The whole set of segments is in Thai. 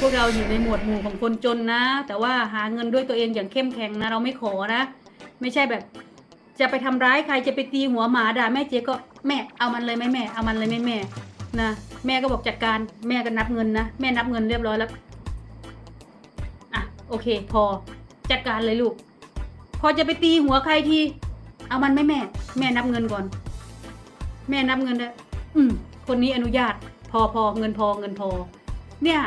พวกเราอยู่ในหมวดหมู่ของคนจนนะ แต่ว่าหาเงินด้วยตัวเองอย่างเข้มแข็งนะ เราไม่ขอนะ ไม่ใช่แบบ จะไปทำร้ายใครจะไปตีหัวหมาด่าแม่เจ๊ก็แม่เอามันเลยไหมแม่เอามันเลยไหมแม่นะแม่ก็บอกจัดการแม่ก็นับเงินนะแม่นับเงินเรียบร้อยแล้วอะโอเค พอจัดการเลยลูก พอจะไปตีหัวใครทีเอามันไหมแม่ แม่นับเงินก่อน แม่นับเงินได้อืมคนนี้อนุญาต พอพอเงินพอเงินพอ เนี่ย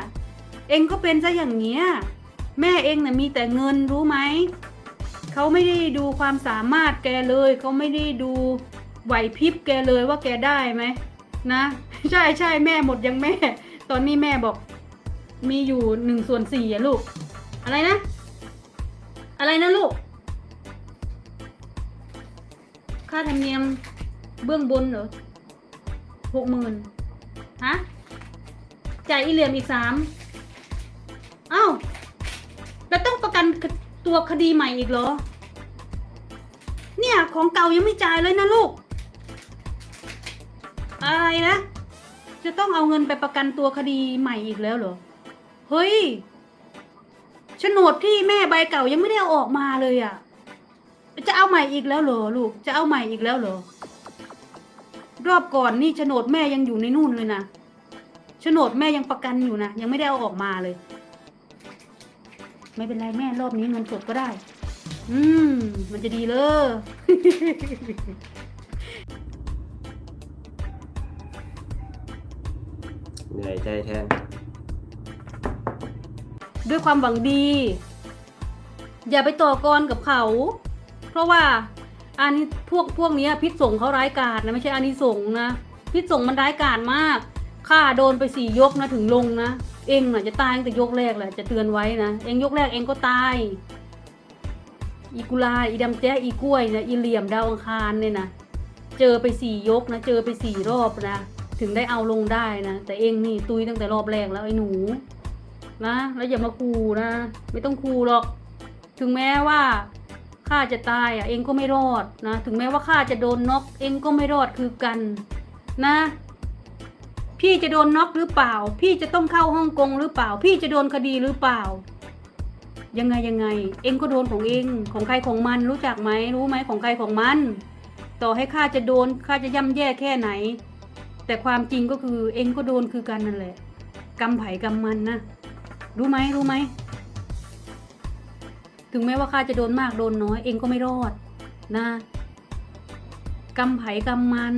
เองก็เป็นซะอย่างเนี้ย แม่เองน่ะมีแต่เงินรู้ไหม เขาไม่ได้ดูความสามารถแกเลย เขาไม่ได้ดูไหวพริบแกเลยว่าแกได้ไหมนะ ใช่ใช่แม่หมดยังแม่ ตอนนี้แม่บอก มีอยู่หนึ่งส่วนสี่อะลูก อะไรนะ อะไรนะลูก ค่าธรรมเนียมเบื้องบนเหรอหกหมื่นฮะจ่ายอีเหลี่ยมอีกสาม นตัวคดีใหม่อีกเหรอ เนี่ยของเก่ายังไม่จ่ายเลยนะลูก อะไรนะ จะต้องเอาเงินไปประกันตัวคดีใหม่อีกแล้วเหรอ เฮ้ยโฉนดที่แม่ใบเก่ายังไม่ได้เอาออกมาเลยอะ่ะ จะเอาใหม่อีกแล้วเหรอลูก จะเอาใหม่อีกแล้วเหรอ รอบก่อนนี่โฉนดแม่ยังอยู่ในนู่นเลยนะโฉนดแม่ยังประกันอยู่นะ ยังไม่ได้เอาออกมาเลย ไม่เป็นไรแม่รอบนี้เงินสดก็ได้ อืม มันจะดีเลยเหนื่อยใจแทน ด้วยความหวังดี อย่าไปต่อกรกับเขา เพราะว่าอันนี้พวกพวกเนี้ยพิษสงเขาร้ายกาจนะไม่ใช่อานิสงส์นะ พิษสงมันร้ายกาจมาก ข้าโดนไปสี่ยกนะถึงลงนะ เองน่ะจะตายตั้งแต่ยกแรกแหละจะเตือนไว้นะ เองยกแรกเองก็ตาย อีกุลาอีดำแจ๊อีกล้วยเนี่ยอีเหลี่ยมดาวอังคารเนี่ยนะเจอไปสี่ยกนะ เจอไปสี่รอบนะ ถึงได้เอาลงได้นะ แต่เองนี่ตุยตั้งแต่รอบแรกแล้วไอ้หนูนะแล้วอย่ามาคูนะ ไม่ต้องคูหรอก ถึงแม้ว่าข้าจะตายอะเองก็ไม่รอดนะ ถึงแม้ว่าข้าจะโดนน็อกเองก็ไม่รอดคือกันนะ พี่จะโดนน็อกหรือเปล่า พี่จะต้องเข้าฮ่องกงหรือเปล่า พี่จะโดนคดีหรือเปล่า ยังไงยังไง เองก็โดนของเองของใครของมันรู้จักไหมรู้ไหมของใครของมัน ต่อให้ข้าจะโดนข้าจะย่ำแย่แค่ไหน แต่ความจริงก็คือเองก็โดนคือกันนั่นแหละกรรมไผ่กรรมมันนะรู้ไหมรู้ไหมถึงแม้ว่าข้าจะโดนมากโดนน้อยเองก็ไม่รอดนะกรรมไผ่กรรมมัน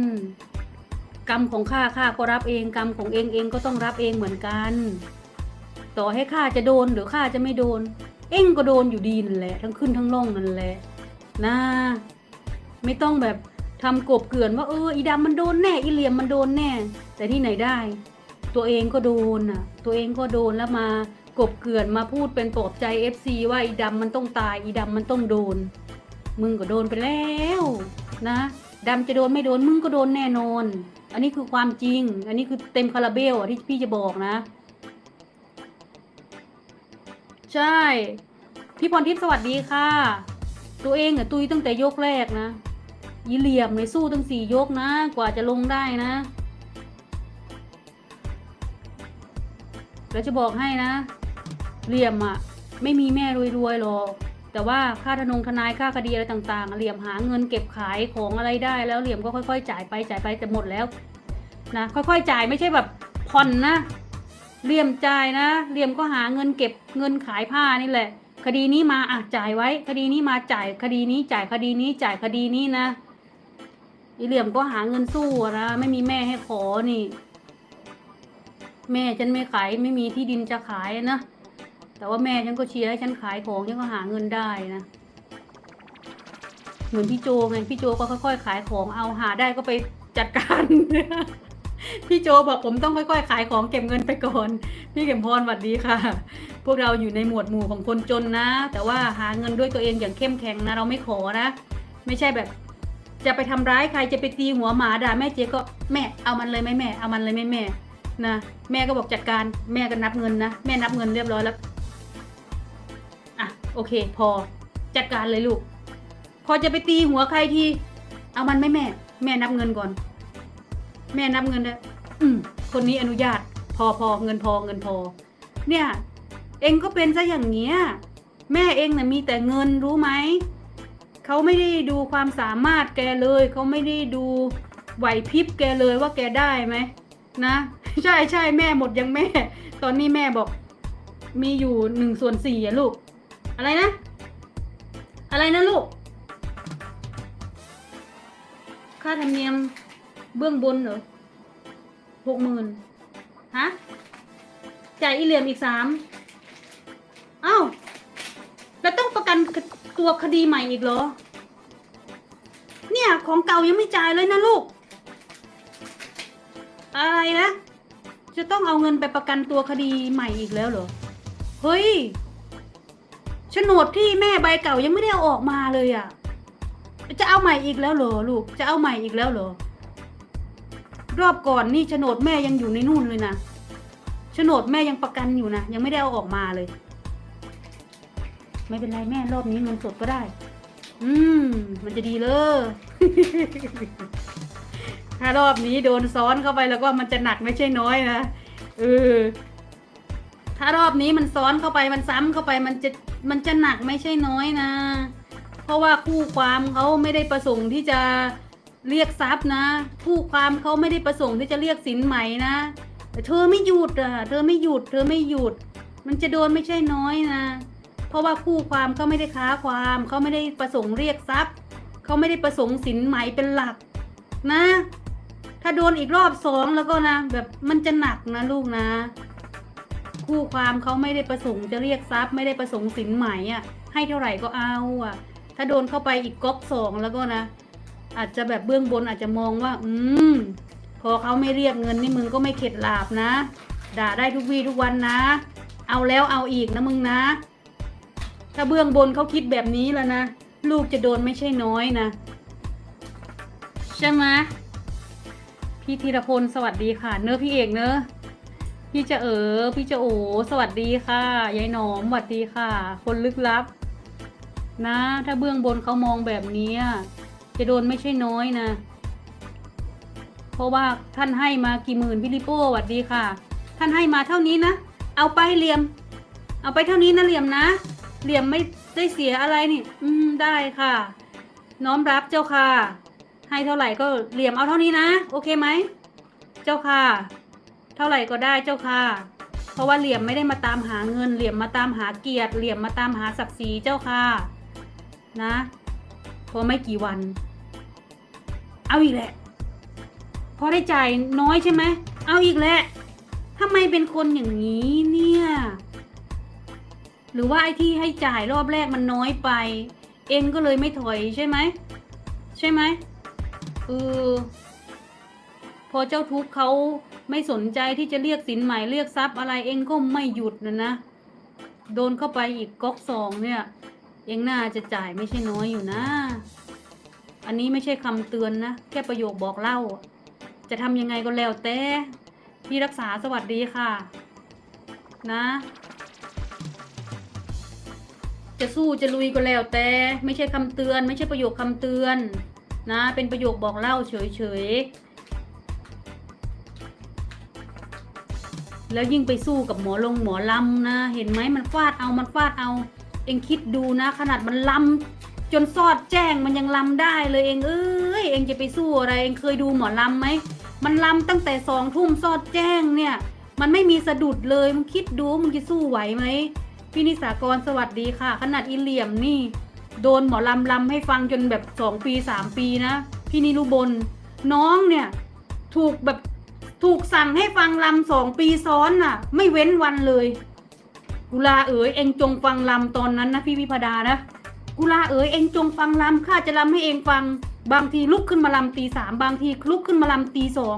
กรรมของข้าข้าก็รับเองกรรมของเองเองก็ต้องรับเองเหมือนกัน ต่อให้ข้าจะโดนหรือข้าจะไม่โดน เองก็โดนอยู่ดีนั่นแหละ ทั้งขึ้นทั้งล่องนั่นแหละนะไม่ต้องแบบทำกบเกลื่อนว่าเอออีดำมันโดนแน่อีเหลี่ยมมันโดนแน่ แต่ที่ไหนได้ ตัวเองก็โดนอะ ตัวเองก็โดนแล้วมากบเกลื่อนมาพูดเป็นปลอบใจ FC ว่าอีดำมันต้องตายอีดำมันต้องโดน มึงก็โดนไปแล้ว นะดำจะโดนไม่โดนมึงก็โดนแน่นอน อันนี้คือความจริง อันนี้คือเต็มคาราเบลอะที่พี่จะบอกนะ ใช่ พี่พรทิพย์สวัสดีค่ะ ตัวเองอะตุยตั้งแต่ยกแรกนะอีเหลี่ยมในสู้ตั้งสี่ยกนะ กว่าจะลงได้นะ แล้วจะบอกให้นะ เหลี่ยมอะ ไม่มีแม่รวยๆหรอก แต่ว่าค่าทนงทนายค่าคดีอะไรต่างๆ เหลี่ยมหาเงินเก็บขายของอะไรได้แล้วเหลี่ยมก็ค่อย ๆ จ่ายไปจ่ายไปแต่หมดแล้วนะค่อยๆจ่ายไม่ใช่แบบผ่อนนะเหลี่ยมจ่ายนะเหลี่ยมก็หาเงินเก็บเงินขายผ้านี่แหละ คดีนี้มาอะจ่ายไว้ คดีนี้มาจ่ายคดีนี้จ่ายคดีนี้จ่ายคดีนี้นะอีเหลี่ยมก็หาเงินสู้นะไม่มีแม่ให้ขอนี่ แม่ฉันไม่ขายไม่มีที่ดินจะขายนะ แต่ว่าแม่ฉันก็เชียร์ให้ฉันขายของฉันก็หาเงินได้นะ เหมือนพี่โจไงพี่โจก็ค่อยๆ ขายของเอาหาได้ก็ไปจัดการ พี่โจบอกผมต้องค่อยๆขายของเก็บเงินไปก่อน พี่เข็มพรสวัสดีค่ะ พวกเราอยู่ในหมวดหมู่ของคนจนนะ แต่ว่าหาเงินด้วยตัวเองอย่างเข้มแข็งนะ เราไม่ขอนะ ไม่ใช่แบบจะไปทำร้ายใครจะไปตีหัวหมาด่าแม่เจ๊ก็แม่เอามันเลยไหมแม่เอามันเลยไหมแม่นะแม่ก็บอกจัดการแม่ก็นับเงินนะแม่นับเงินเรียบร้อยแล้ว โอเค พอจัดการเลยลูก พอจะไปตีหัวใครที เอามันไหมแม่ แม่นับเงินก่อน แม่นับเงินได้อืมคนนี้อนุญาต พอพอเงินพอเงินพอ เนี่ย เองก็เป็นซะอย่างเงี้ย แม่เองน่ะมีแต่เงินรู้ไหมเขาไม่ได้ดูความสามารถแกเลยเขาไม่ได้ดูไหวพริบแกเลยว่าแกได้ไหมนะ ใช่ใช่แม่หมดยังแม่ ตอนนี้แม่บอก มีอยู่หนึ่งส่วนสี่อะลูก อะไรนะ อะไรนะลูก ค่าธรรมเนียมเบื้องบนเหรอหกหมื่นฮะ จ่ายอีเหลี่ยมอีกสามเอ้า แล้วต้องประกันตัวคดีใหม่อีกเหรอ เนี่ย ของเก่ายังไม่จ่ายเลยนะลูก อะไรนะ จะต้องเอาเงินไปประกันตัวคดีใหม่อีกแล้วเหรอ เฮ้ย โฉนดที่แม่ใบเก่ายังไม่ได้เอาออกมาเลยอะ จะเอาใหม่อีกแล้วเหรอลูก จะเอาใหม่อีกแล้วเหรอ รอบก่อนนี่โฉนดแม่ยังอยู่ในนู่นเลยนะโฉนดแม่ยังประกันอยู่นะยังไม่ได้เอาออกมาเลย ไม่เป็นไรแม่รอบนี้เงินสดก็ได้ อืม มันจะดีเลยถ้ารอบนี้โดนซ้อนเข้าไปแล้วก็มันจะหนักไม่ใช่น้อยนะเออถ้ารอบนี้มันซ้อนเข้าไปมันซ้ำเข้าไปมันจะ มันจะหนักไม่ใช่น้อยนะ เพราะว่าคู่ความเขาไม่ได้ประสงค์ที่จะเรียกทรัพย์นะ คู่ความเขาไม่ได้ประสงค์ที่จะเรียกสินไหม่นะเธอไม่หยุดอะเธอไม่หยุด เธอไม่หยุด มันจะโดนไม่ใช่น้อยนะ เพราะว่าคู่ความเขาไม่ได้ค้าความเขาไม่ได้ประสงค์เรียกทรัพย์เขาไม่ได้ประสงค์สินไหม่เป็นหลักนะ ถ้าโดนอีกรอบสองแล้วก็นะ แบบมันจะหนักนะลูกนะ คู่ความเขาไม่ได้ประสงค์จะเรียกทรัพย์ไม่ได้ประสงค์สินไหมอะให้เท่าไหร่ก็เอาอะ ถ้าโดนเข้าไปอีกก๊อกสองแล้วก็นะ อาจจะแบบเบื้องบนอาจจะมองว่า อืม พอเขาไม่เรียกเงินนี่มึงก็ไม่เข็ดหลาบนะ ด่าได้ทุกวี่ทุกวันนะ เอาแล้วเอาอีกนะมึงนะ ถ้าเบื้องบนเขาคิดแบบนี้แล้วนะลูกจะโดนไม่ใช่น้อยนะใช่ไหมพี่ธีรพลสวัสดีค่ะ เนื้อะพี่เอกเนอะ พี่จะเออพี่จะโอสวัสดีค่ะยายหนอมสวัสดีค่ะ คนลึกลับ นะ ถ้าเบื้องบนเขามองแบบนี้จะโดนไม่ใช่น้อยนะ เพราะว่าท่านให้มากี่หมื่นพี่ลิโป้สวัสดีค่ะ ท่านให้มาเท่านี้นะเอาไปเหลี่ยม เอาไปเท่านี้นะเหลี่ยมนะ เหลี่ยมไม่ได้เสียอะไรนี่ อืมได้ค่ะ น้อมรับเจ้าค่ะ ให้เท่าไหร่ก็เหลี่ยมเอาเท่านี้นะ โอเคไหม เจ้าค่ะ เท่าไหร่ก็ได้เจ้าค่ะ เพราะว่าเหลี่ยมไม่ได้มาตามหาเงิน เหลี่ยมมาตามหาเกียรติ เหลี่ยมมาตามหาศักดิ์ศรีเจ้าค่ะ นะพราะไม่กี่วัน เอาอีกแหละ พอได้จ่ายน้อยใช่ไหม เอาอีกแหละทำไมเป็นคนอย่างนี้เนี่ย หรือว่าไอ้ที่ให้จ่ายรอบแรกมันน้อยไป เองก็เลยไม่ถอยใช่ไหม ใช่ไหมเออ อเจ้าทุกข์เขาไม่สนใจที่จะเรียกสินใหม่เรียกทรัพย์อะไรเองก็ไม่หยุดนะนะ โดนเข้าไปอีกก๊อกสองเนี่ย เองน่าจะจ่ายไม่ใช่น้อยอยู่นะ อันนี้ไม่ใช่คำเตือนนะ แค่ประโยคบอกเล่า จะทำยังไงก็แล้วแต่ พี่รักษาสวัสดีค่ะ นะจะสู้จะลุยก็แล้วแต่ไม่ใช่คำเตือน ไม่ใช่ประโยคคำเตือน นะ เป็นประโยคบอกเล่าเฉยๆ แล้วยิ่งไปสู้กับหมอลงหมอลำนะ เห็นไหมมันฟาดเอามันฟาดเอา เองคิดดูนะ ขนาดมันลำจนซอดแจ้งมันยังลำได้เลยเองเอ้ยเองจะไปสู้อะไรเองเคยดูหมอลำไหมมันลำตั้งแต่สองทุ่มซอดแจ้งเนี่ย มันไม่มีสะดุดเลยมึงคิดดูมึงจะสู้ไหวไหมพี่นิสากรสวัสดีค่ะ ขนาดอีเหลี่ยมนี่ โดนหมอลำลำให้ฟังจนแบบสองปีสามปีนะ พี่นิรุบลน้องเนี่ย ถูกแบบ ถูกสั่งให้ฟังลำสองปีซ้อนน่ะ ไม่เว้นวันเลย กุลาเอ๋ยเองจงฟังลำตอนนั้นนะพี่วิพดานะ กุลาเอ๋ยเองจงฟังลำข้าจะลำให้เองฟัง บางทีลุกขึ้นมาลำตีสามบางทีลุกขึ้นมาลำตีสอง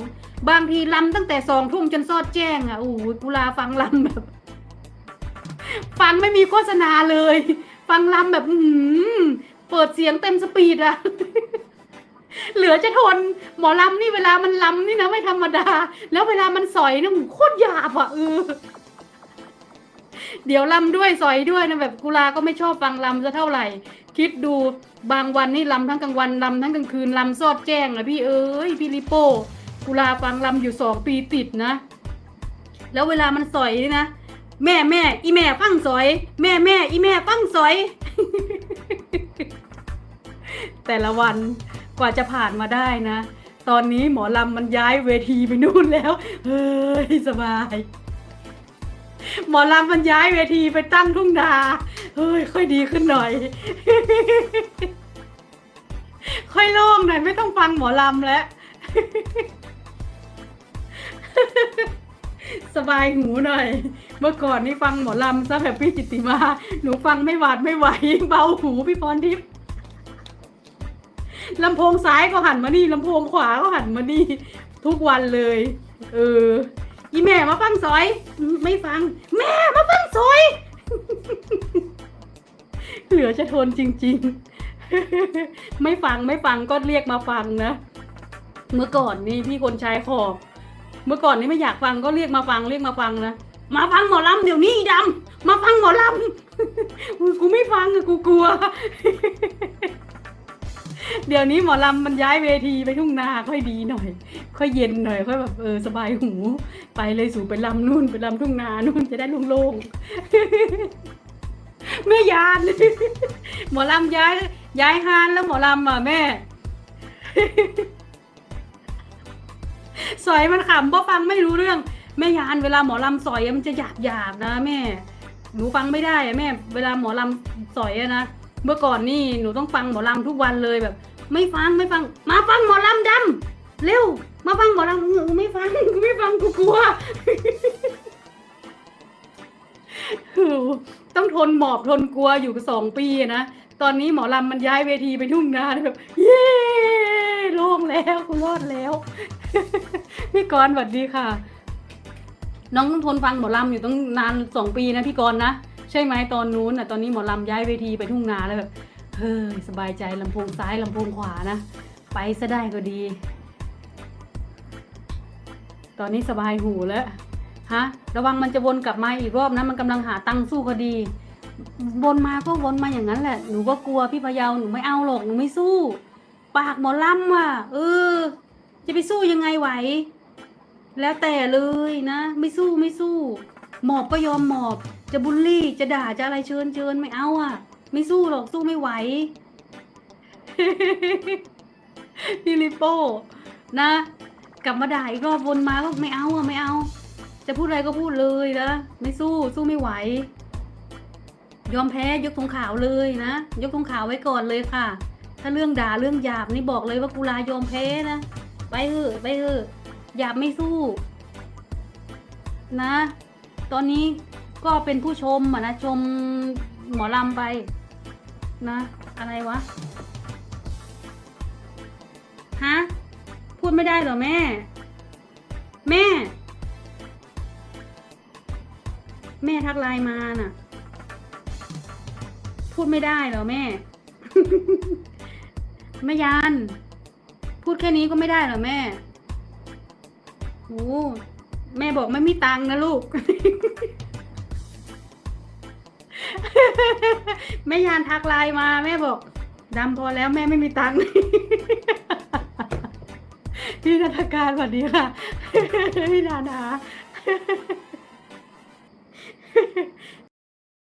บางทีลำตั้งแต่สองทุ่มจนซอดแจ้งอะโอ้ยกุลาฟังลำแบบ ฟังไม่มีโฆษณาเลย ฟังลำแบบเปิดเสียงเต็มสปีดอะ เหลือจะทน หมอลำนี่เวลามันลำนี่นะไม่ธรรมดา แล้วเวลามันสอยนะโอ้โหโคตรหยาบอะเออเดี๋ยวลำด้วยสอยด้วยนะแบบกุลาก็ไม่ชอบฟังลำซะเท่าไหร่ คิดดูบางวันนี่ลำทั้งกลางวันลำทั้งกลางคืนลำซอดแจ้งอะพี่เอ้ยพี่ลิโป้กุลาฟังลำอยู่สองปีติดนะ แล้วเวลามันสอยนี่นะแม่แม่อีแม่ฟังสอย แม่แม่อีแม่ฟังสอย แต่ละวัน กว่าจะผ่านมาได้นะ ตอนนี้หมอลำมันย้ายเวทีไปนู่นแล้ว เฮ้ย สบาย หมอลำมันย้ายเวทีไปตั้งทุ่งนา เฮ้ย ค่อยดีขึ้นหน่อย ค่อยโล่งหน่อยไม่ต้องฟังหมอลำแล้ว สบายหูหน่อย เมื่อก่อนนี่ฟังหมอลำซะแบบพี่จิตติมา หนูฟังไม่หวาดไม่ไหว เบาหูพี่พรทิพย์ ลำโพงซ้ายก็หันมานี่ลำโพงขวาก็หันมานี่ ทุกวันเลย เออ อีแม่มาฟังซอย ไม่ฟัง แม่มาฟังซอย เหลือจะทนจริง ๆ ไม่ฟังไม่ฟังก็เรียกมาฟังนะ เมื่อก่อนนี่พี่คนใช้ขอบเมื่อก่อนนี่ไม่อยากฟังก็เรียกมาฟังเรียกมาฟังนะมาฟังหมอลำเดี๋ยวนี้ดำมาฟังหมอลำกูไม่ฟังอะกูกลัว เดี๋ยวนี้หมอลำมันย้ายเวทีไปทุ่งนาค่อยดีหน่อย ค่อยเย็นหน่อย ค่อยแบบเออสบายหู ไปเลยสู่ไปลำนู่นไปลำทุ่งนานู่นจะได้โล่งๆแม่ยานหมอลำย้าย ย้ายฮานแล้วหมอลำอะแม่สอยมันขำเพราะฟังไม่รู้เรื่องแม่ยานเวลาหมอลำสอยมันจะหยาบหยาบนะแม่หนูฟังไม่ได้อะแม่ เวลาหมอลำสอยอะนะ เมื่อก่อนนี่หนูต้องฟังหมอลำทุกวันเลยแบบ ไม่ฟังไม่ฟัง มาฟังหมอลำดำเร็ว มาฟังหมอลำหนูไม่ฟังกูไม่ฟังกูกลัวต้องทนหมอบทนกลัวอยู่สองปีนะตอนนี้หมอลำมันย้ายเวทีไปทุ่งนาแบบเย้โล่งแล้วกูรอดแล้วพี่กรณ์สวัสดีค่ะ น้องต้องทนฟังหมอลำอยู่ต้องนานสองปีนะพี่กรณ์นะ ใช่ไหมตอนนู้นอะตอนนี้หมอลำย้ายเวทีไปทุ่งนาแล้วแบบเฮ้ยสบายใจลำโพงซ้ายลำโพงขวานะ ไปซะได้ก็ดี ตอนนี้สบายหูแล้วฮะระวังมันจะวนกลับมาอีกรอบนะมันกำลังหาตังค์สู้คดีวนมาก็วนมาอย่างนั้นแหละหนูก็กลัวพี่พะเยาหนูไม่เอาหรอกหนูไม่สู้ ปากหมอลำว่ะเออ จะไปสู้ยังไงไหว แล้วแต่เลยนะ ไม่สู้ไม่สู้ หมอบก็ยอมหมอบ จะบูลลี่จะด่าจะอะไรเชิญเชิญไม่เอาอะ ไม่สู้หรอกสู้ไม่ไหวพี่ลิโป้นะ กลับมาด่าอีกรอบวนมาก็ไม่เอาอะไม่เอา จะพูดอะไรก็พูดเลยนะไม่สู้สู้ไม่ไหว ยอมแพ้ยกธงขาวเลยนะยกธงขาวไว้ก่อนเลยค่ะ ถ้าเรื่องด่าเรื่องหยาบนี่บอกเลยว่ากุลายอมแพ้นะไปเถอะไปเถอะหยาบไม่สู้ นะ ตอนนี้ก็เป็นผู้ชมอะนะชมหมอลำไปนะ อะไรวะฮะพูดไม่ได้เหรอแม่ แม่ แม่ทักไลน์มาน่ะ พูดไม่ได้เหรอแม่แม่ยาน พูดแค่นี้ก็ไม่ได้เหรอแม่โอ้ แม่บอกไม่มีตังค์นะลูก แม่ยานทักไลน์มา แม่บอกดำพอแล้วแม่ไม่มีตังค์พี่นัทการสวัสดีค่ะพี่นาดา